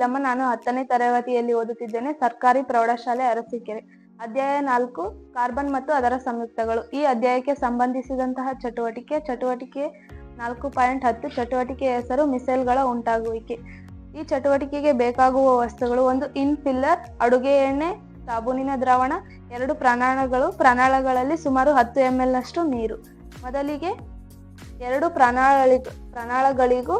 ಚಂದ್ರಮ್ಮ ನಾನು ಹತ್ತನೇ ತರಗತಿಯಲ್ಲಿ ಓದುತ್ತಿದ್ದೇನೆ, ಸರ್ಕಾರಿ ಪ್ರೌಢಶಾಲೆ ಅರಸೀಕೆರೆ. ಅಧ್ಯಾಯ ನಾಲ್ಕು, ಕಾರ್ಬನ್ ಮತ್ತು ಅದರ ಸಂಯುಕ್ತಗಳು. ಈ ಅಧ್ಯಾಯಕ್ಕೆ ಸಂಬಂಧಿಸಿದಂತಹ ಚಟುವಟಿಕೆ ಚಟುವಟಿಕೆ ನಾಲ್ಕು ಪಾಯಿಂಟ್ ಹತ್ತು, ಚಟುವಟಿಕೆ ಹೆಸರು ಮಿಸೈಲ್ಗಳ ಉಂಟಾಗುವಿಕೆ. ಈ ಚಟುವಟಿಕೆಗೆ ಬೇಕಾಗುವ ವಸ್ತುಗಳು ಒಂದು, ಇನ್ ಫಿಲ್ಲರ್, ಅಡುಗೆ ಎಣ್ಣೆ, ಸಾಬೂನಿನ ದ್ರಾವಣ, ಎರಡು ಪ್ರಣಾಳಗಳು ಪ್ರಣಾಳಗಳಲ್ಲಿ ಸುಮಾರು ಹತ್ತು ಎಂ ಎಲ್ ನಷ್ಟು ನೀರು. ಮೊದಲಿಗೆ ಎರಡು ಪ್ರಣಾಳಿ ಪ್ರಣಾಳಗಳಿಗೂ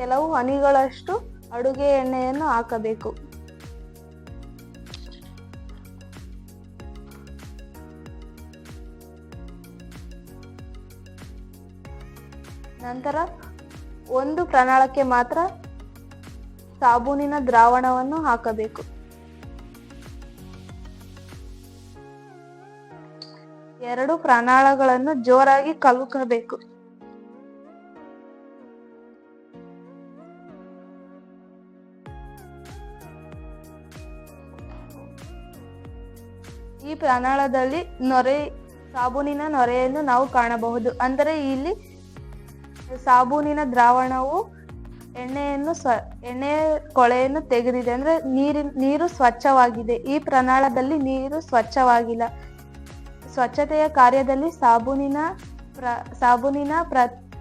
ಕೆಲವು ಹನಿಗಳಷ್ಟು ಅಡುಗೆ ಎಣ್ಣೆಯನ್ನು ಹಾಕಬೇಕು. ನಂತರ ಒಂದು ಪ್ರಣಾಳಕ್ಕೆ ಮಾತ್ರ ಸಾಬೂನಿನ ದ್ರಾವಣವನ್ನು ಹಾಕಬೇಕು. ಎರಡು ಪ್ರಣಾಳಗಳನ್ನು ಜೋರಾಗಿ ಕಲುಕಬೇಕು. ಈ ಪ್ರಾಣಾಳದಲ್ಲಿ ನೊರೆ, ಸಾಬೂನಿನ ನೊರೆಯನ್ನು ನಾವು ಕಾಣಬಹುದು. ಅಂದರೆ ಇಲ್ಲಿ ಸಾಬೂನಿನ ದ್ರಾವಣವು ಎಣ್ಣೆಯನ್ನು ಸ್ವ, ಎಣ್ಣೆ ಕೊಳೆಯನ್ನು ತೆಗೆದಿದೆ. ಅಂದರೆ ನೀರಿನ ನೀರು ಸ್ವಚ್ಛವಾಗಿದೆ. ಈ ಪ್ರಣಾಳದಲ್ಲಿ ನೀರು ಸ್ವಚ್ಛವಾಗಿಲ್ಲ. ಸ್ವಚ್ಛತೆಯ ಕಾರ್ಯದಲ್ಲಿ ಸಾಬೂನಿನ ಪ್ರ ಸಾಬೂನಿನ ಪ್ರ,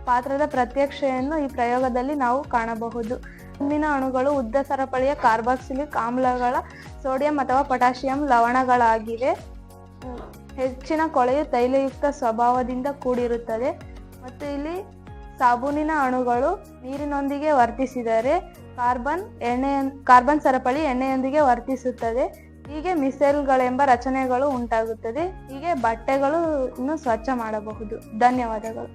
ಪಾತ್ರದ ಪ್ರತ್ಯಕ್ಷೆಯನ್ನು ಈ ಪ್ರಯೋಗದಲ್ಲಿ ನಾವು ಕಾಣಬಹುದು. ಮುಂದಿನ ಅಣುಗಳು ಉದ್ದ ಸರಪಳಿಯ ಕಾರ್ಬಾಕ್ಸಿಲಿಕ್ ಆಮ್ಲಗಳ ಸೋಡಿಯಂ ಅಥವಾ ಪೊಟ್ಯಾಷಿಯಂ ಲವಣಗಳಾಗಿವೆ. ಹೆಚ್ಚಿನ ಕೊಳೆಯು ತೈಲಯುಕ್ತ ಸ್ವಭಾವದಿಂದ ಕೂಡಿರುತ್ತದೆ. ಮತ್ತು ಇಲ್ಲಿ ಸಾಬೂನಿನ ಅಣುಗಳು ನೀರಿನೊಂದಿಗೆ ವರ್ತಿಸಿದರೆ ಕಾರ್ಬನ್ ಎಣ್ಣೆ, ಕಾರ್ಬನ್ ಸರಪಳಿ ಎಣ್ಣೆಯೊಂದಿಗೆ ವರ್ತಿಸುತ್ತದೆ. ಹೀಗೆ ಮಿಸೈಲ್ಗಳೆಂಬ ರಚನೆಗಳು ಉಂಟಾಗುತ್ತದೆ. ಹೀಗೆ ಬಟ್ಟೆಗಳು ಇನ್ನು ಸ್ವಚ್ಛ ಮಾಡಬಹುದು. ಧನ್ಯವಾದಗಳು.